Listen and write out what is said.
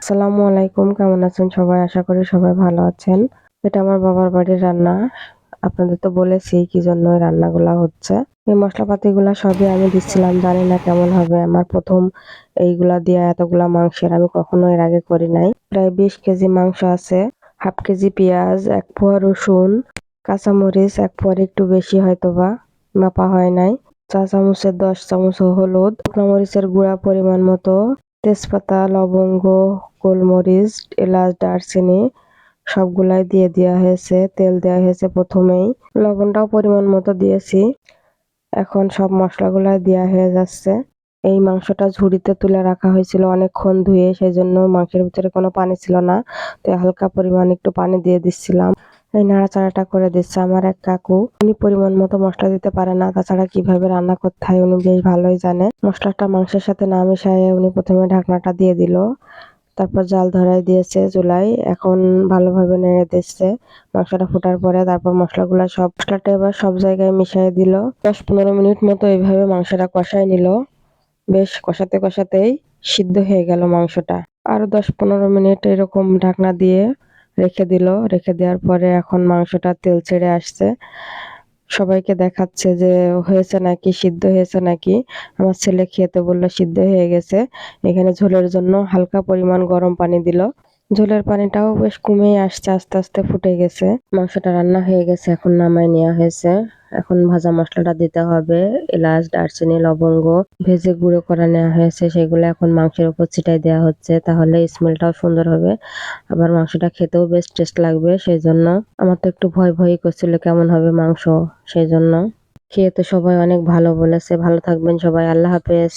আসসালামু আলাইকুম, কেমন আছেন সবাই? আশা করি সবাই ভালো আছেন। এটা আমার বাবার বাড়ির রান্না। আপনাদের তো বলেছি কি জন্য এই রান্নাগুলা হচ্ছে। এই মশলাপাতিগুলা সবই আমি দিচ্ছিলাম, জানি না কেমন হবে। আমার প্রথম এইগুলা দিয়ে এতগুলা মাংসের আমি কখনো এর আগে করি নাই। প্রায় বিশ কেজি মাংস আছে, হাফ কেজি পেঁয়াজ, এক পোয়া রসুন, কাঁচামরিচ, এক পোয়ার একটু বেশি হয়তোবা, মাপা হয় নাই। চা চামচের দশ চামচ হলুদ মরিচের গুঁড়া পরিমাণ মতো তেজপাতা, লবঙ্গ, গোলমরিচ, এলাচ, দারচিনি সবগুলাই দিয়ে দেওয়া হয়েছে, তেল দেওয়া হয়েছে প্রথমেই। লবণটাও পরিমাণ মতো দিয়েছি। এখন সব মশলাগুলাই দেওয়া হয়ে যাচ্ছে। এই মাংসটা ঝুড়িতে তুলে রাখা হয়েছিল অনেকক্ষণ ধুয়ে সেই জন্য মাংসের ভিতরে কোনো পানি ছিল না। তো হালকা পরিমাণ একটু পানি দিয়ে দিচ্ছিলাম। এই নাড়াচাড়াটা করে দিচ্ছে আমার এক কাকু। উনি পরিমাণ মতো মশলা দিতে পারে না, তাছাড়া কীভাবে রান্না করতে হয় উনি বেশ ভালোই জানে। মশলাটা মাংসের সাথে না মিশিয়ে উনি প্রথমে ঢাকনাটা দিয়ে দিল, তারপর জাল ধরাই দিয়েছে চুলাই এখন ভালোভাবে নেড়ে দিচ্ছে। মাংসটা ফোটার পরে তারপর মশলাগুলো সব, মশলাটা এবার সব জায়গায় মিশিয়ে দিল। দশ পনেরো মিনিট মতো এইভাবে মাংসটা কষাই নিল। বেশ কষাতে কষাতেই সিদ্ধ হয়ে গেল মাংসটা। আরও দশ পনেরো মিনিট এরকম ঢাকনা দিয়ে রেখে দিল। রেখে দেওয়ার পরে এখন মাংসটা তেল ছেড়ে আসছে। সবাইকে দেখাচ্ছে যে হয়েছে নাকি, সিদ্ধ হয়েছে নাকি। আমার ছেলে খেতে বলল সিদ্ধ হয়ে গেছে। এখানে ঝোলের জন্য হালকা পরিমাণ গরম পানি দিল। ঝোলের পানিটাও বেশ কমেই আসছে, আস্তে আস্তে ফুটে গেছে। মাংসটা রান্না হয়ে গেছে, এখন নামাই নেওয়া হয়েছে। এখন ভাজা মশলাটা দিতে হবে, এলাচ, দারচিনি, লবঙ্গ, ভেজে গুঁড়ো করা নেওয়া হয়েছে। সেগুলো এখন মাংসের উপর ছিটাই দেওয়া হচ্ছে, তাহলে স্মেলটাও সুন্দর হবে। আবার মাংসটা খেতেও বেশ টেস্ট লাগবে সেই জন্য আমার তো একটু ভয় ভয়ই করছিল কেমন হবে মাংস সেই জন্য খেয়ে তো সবাই অনেক ভালো বলেছে। ভালো থাকবেন সবাই, আল্লাহ হাফেজ।